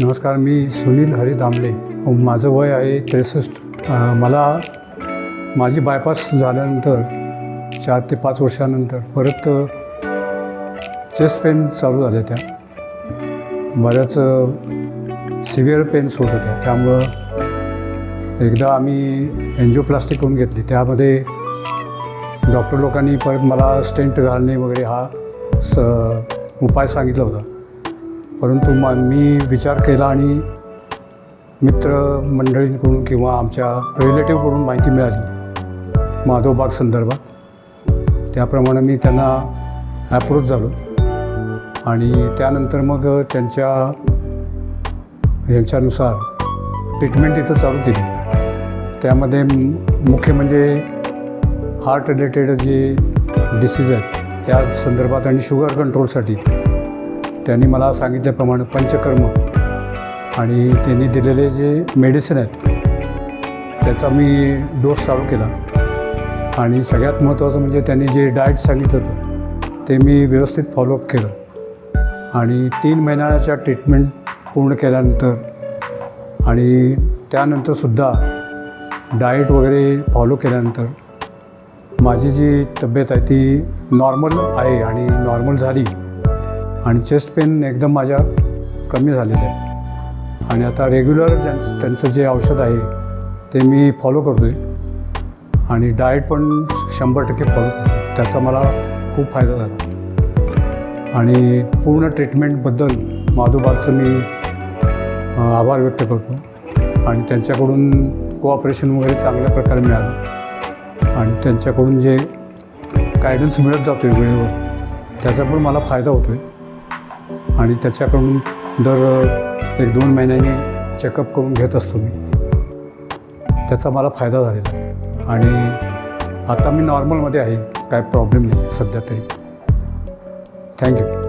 नमस्कार मी सुनील हरी दामले माझं वय आहे त्रेसष्ट. मला माझी बायपास झाल्यानंतर चार ते पाच वर्षानंतर परत चेस्ट पेन चालू झाल्या त्या. बऱ्याच सिव्हिअर पेन्स होत होत्या. त्यामुळं एकदा आम्ही एन्जिओप्लास्टिक करून घेतली. त्यामध्ये डॉक्टर लोकांनी परत मला स्टेंट घालणे वगैरे हा स उपाय सांगितला होता. परंतु म मी विचार केला आणि मित्रमंडळींकडून किंवा आमच्या रिलेटिव्हकडून माहिती मिळाली माधवबाग संदर्भात. त्याप्रमाणे मी त्यांना ॲप्रोच झालो. आणि त्यानंतर मग त्यांच्या यांच्यानुसार ट्रीटमेंट इथं चालू केली. त्यामध्ये मुख्य म्हणजे हार्ट रिलेटेड जे डिसीज आहेत त्या संदर्भात आणि शुगर कंट्रोलसाठी त्यांनी मला सांगितल्याप्रमाणे पंचकर्म आणि त्यांनी दिलेले जे मेडिसिन आहेत त्याचा मी डोस चालू केला. आणि सगळ्यात महत्त्वाचं म्हणजे त्यांनी जे डाएट सांगितलं होतं ते मी व्यवस्थित फॉलोअप केलं. आणि तीन महिन्याच्या ट्रीटमेंट पूर्ण केल्यानंतर आणि त्यानंतरसुद्धा डाएट वगैरे फॉलो केल्यानंतर माझी जी तब्येत आहे ती नॉर्मल आहे आणि नॉर्मल झाली. आणि चेस्ट पेन एकदम माझ्या कमी झालेलं आहे. आणि आता रेग्युलर ज्यां त्यांचं जे औषध आहे ते मी फॉलो करतो आहे आणि डाएट पण शंभर टक्के फॉलो करतो त्याचा मला खूप फायदा झाला. आणि पूर्ण ट्रीटमेंटबद्दल माधोबाचं मी आभार व्यक्त करतो. आणि त्यांच्याकडून कोऑपरेशन वगैरे चांगल्या प्रकारे मिळालं. आणि त्यांच्याकडून जे गायडन्स मिळत जातो आहे वेळेवर त्याचा पण मला फायदा होतो आहे आणि त्याच्याकडून दर एक दोन महिन्यांनी चेकअप करून घेत असतो मी. त्याचा मला फायदा झालेला आहे. आणि आता मी नॉर्मलमध्ये आहे. काय प्रॉब्लेम नाही सध्या तरी. थँक्यू